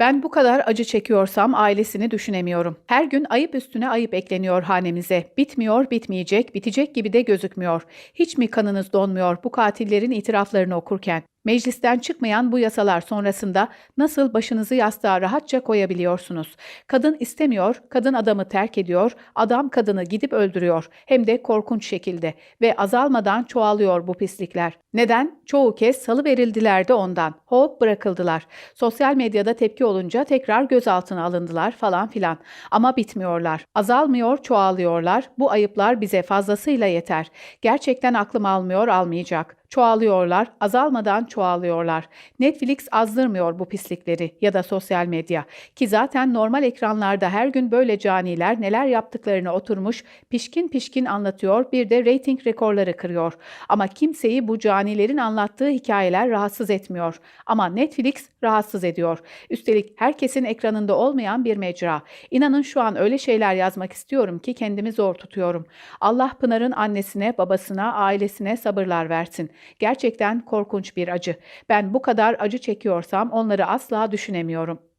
Ben bu kadar acı çekiyorsam ailesini düşünemiyorum. Her gün ayıp üstüne ayıp ekleniyor hanemize. Bitmiyor, bitmeyecek, bitecek gibi de gözükmüyor. Hiç mi kanınız donmuyor bu katillerin itiraflarını okurken? Meclisten çıkmayan bu yasalar sonrasında nasıl başınızı yastığa rahatça koyabiliyorsunuz? Kadın istemiyor, kadın adamı terk ediyor, adam kadını gidip öldürüyor. Hem de korkunç şekilde ve azalmadan çoğalıyor bu pislikler. Neden? Çoğu kez salı verildiler de ondan. Hop bırakıldılar. Sosyal medyada tepki olunca tekrar gözaltına alındılar falan filan. Ama bitmiyorlar. Azalmıyor, çoğalıyorlar. Bu ayıplar bize fazlasıyla yeter. Gerçekten aklım almıyor, almayacak. Çoğalıyorlar, azalmadan çoğalıyorlar. Netflix azdırmıyor bu pislikleri ya da sosyal medya. Ki zaten normal ekranlarda her gün böyle caniler neler yaptıklarını oturmuş pişkin pişkin anlatıyor bir de reyting rekorları kırıyor. Ama kimseyi bu canilerin anlattığı hikayeler rahatsız etmiyor. Ama Netflix rahatsız ediyor. Üstelik herkesin ekranında olmayan bir mecra. İnanın şu an öyle şeyler yazmak istiyorum ki kendimi zor tutuyorum. Allah Pınar'ın annesine, babasına, ailesine sabırlar versin. Gerçekten korkunç bir acı. Ben bu kadar acı çekiyorsam onları asla düşünemiyorum.